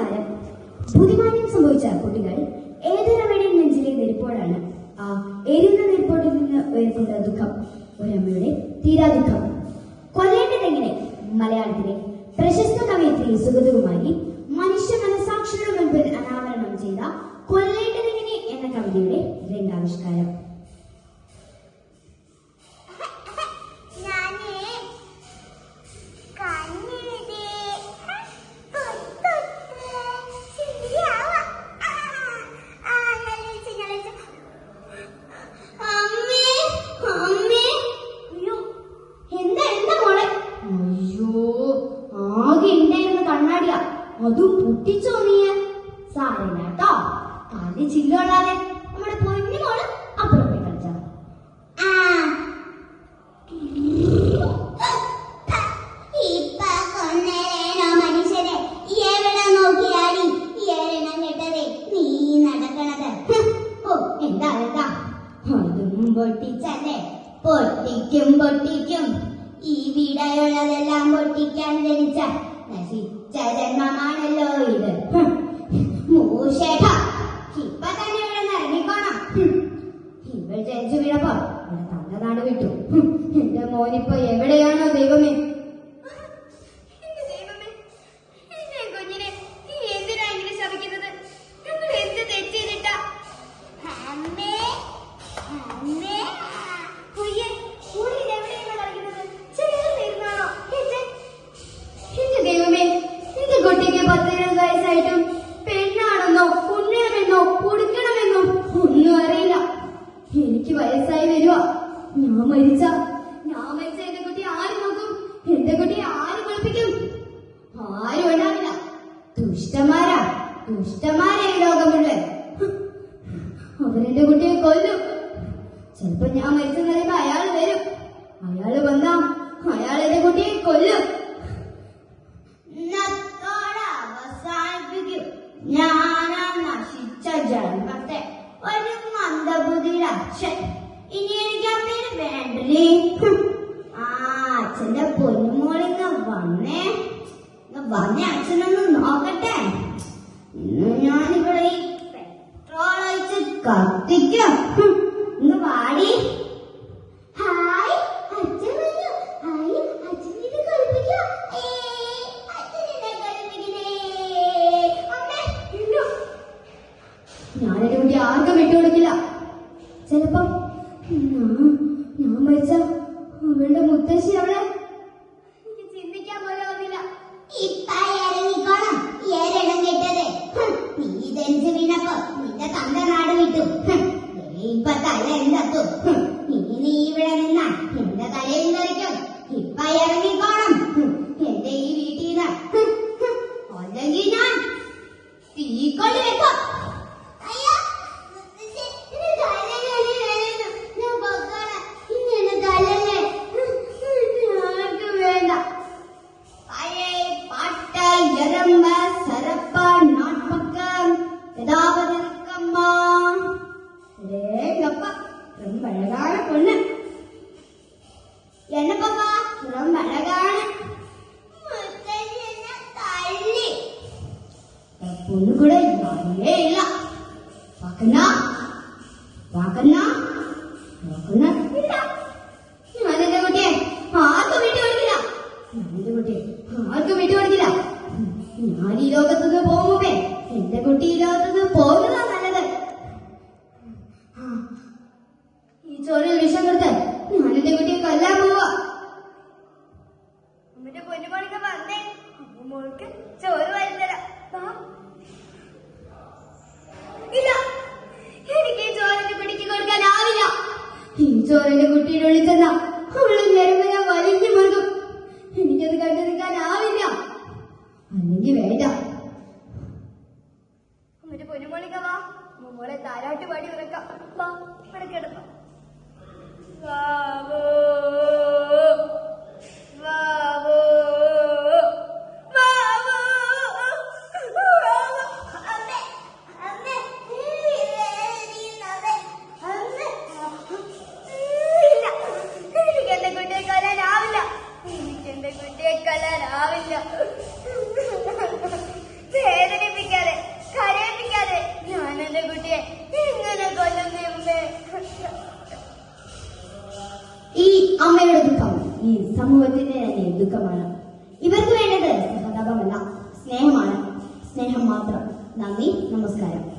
നമസ്കാരം ബുദ്ധിമാന്യം സംഭവിച്ച കുട്ടികൾ ഏതൊരമ്മയുടെ നെഞ്ചിലെ നെരിപ്പോടാണ്? ആ എരിയുന്ന നെരിപ്പോട്ടിൽ നിന്ന് ഉയർത്തുന്ന ദുഃഖം ഒരമ്മയുടെ തീരാ ദുഃഖം. കൊല്ലേണ്ടതെങ്ങനെ? മലയാളത്തിലെ പ്രശസ്ത കവയിത്രി സുഗതകുമാരി മനുഷ്യ മനസാക്ഷിയുടെ മുൻപിൽ അനാവരണം ചെയ്ത കൊല്ലേണ്ടതെങ്ങനെ എന്ന കവിതയുടെ രംഗാവിഷ്കാരം അതും പൊട്ടിച്ചോ നീ സാറില്ല കേട്ടോ കാലി ചില്ലുകൊള്ളാതെ നമ്മുടെ പൊന്നു മോൾ അപ്പുറം പോയി കളിച്ചാ പൊട്ടിച്ചല്ലേ? പൊട്ടിക്കും പൊട്ടിക്കും. ഈ വീടായുള്ളതെല്ലാം പൊട്ടിക്കാൻ ജനിച്ച നശിച്ച ജന്മമാണല്ലോ ഇത്. മൂശേട്ടാ ഇപ്പൊ തന്നെ ഇവിടെ ഇറങ്ങിക്കോണം. ഇവൾ ജനിച്ചു വീണപ്പോ ഇവിടെ നാട് വിട്ടു. എന്റെ മോനിപ്പോ എവിടെയാണോ ദൈവമേ? വയസ്സായി വരുവാ. ഞാൻ മരിച്ച. ഞാൻ മരിച്ച എന്റെ കുട്ടി ആര് നോക്കും? എന്റെ കുട്ടി ആര് കളിപ്പിക്കും ആരും ഉണ്ടാവില്ല? ദുഷ്ടന്മാരാ. ദുഷ്ടന്മാരാ ഈ ലോകം മുഴുവൻ. അവരെന്റെ കുട്ടിയെ കൊല്ലും. ചിലപ്പോ ഞാൻ മരിച്ചെന്ന് പറയുമ്പോ അയാൾ വരും. അയാൾ വന്നാ അയാൾ എന്റെ കുട്ടിയെ കൊല്ലും. ഞാനാ നശിച്ച ജന്മത്തെ. ഒരു മന്ദബുദ്ധിയിൽ അച്ഛൻ ഇനി എനിക്ക് അമ്മേനെ വേണ്ടല്ലേ? ഹും. ആ അച്ഛന്റെ പൊന്നുമോളിങ്ങ വന്നേ. വന്നേ അച്ഛനൊന്ന് നോക്കട്ടെ. ഞാനിവിടെ പെട്രോൾ ഒഴിച്ച് കത്തിക്കും. ഇന്ന് കുട്ടി ആർക്കും വിട്ടുകൊടുക്കില്ല. ചിലപ്പം ഞാൻ മരിച്ച അവളുടെ മുത്തശ്ശി അവളെ நிரம்ப சரப்ப நாட்பக்கம் ஏதாவது இருக்கம்மா ரொம்ப அழகான பொண்ணு. என்னப்பா ரொம்ப அழகான பொண்ணு கூட யாருமே இல்ல. பார்க்கணும். ഈ ചോരന്റെ കുട്ടിയുടെ ഉള്ളിൽ ചെന്ന അവളെ ഞരമ്പ് ഞാൻ വലിഞ്ഞു മുറുകും. എനിക്കത് കണ്ടു നിൽക്കാനാവില്ല അല്ലെങ്കിൽ വേണ്ട. ഒരു പൊന്നുമോളിക്ക വാ. മോളെ താരാട്ട് പാടി ഉറക്കാം. വാ ഇവിടെ കിടന്നു. ദുഃഖം. ഈ സമൂഹത്തിന്റെ തന്നെ ദുഃഖമാണ്. ഇവർക്ക് വേണ്ടത് സഹതാപമല്ല സ്നേഹമാണ്. സ്നേഹം മാത്രം. നന്ദി നമസ്കാരം.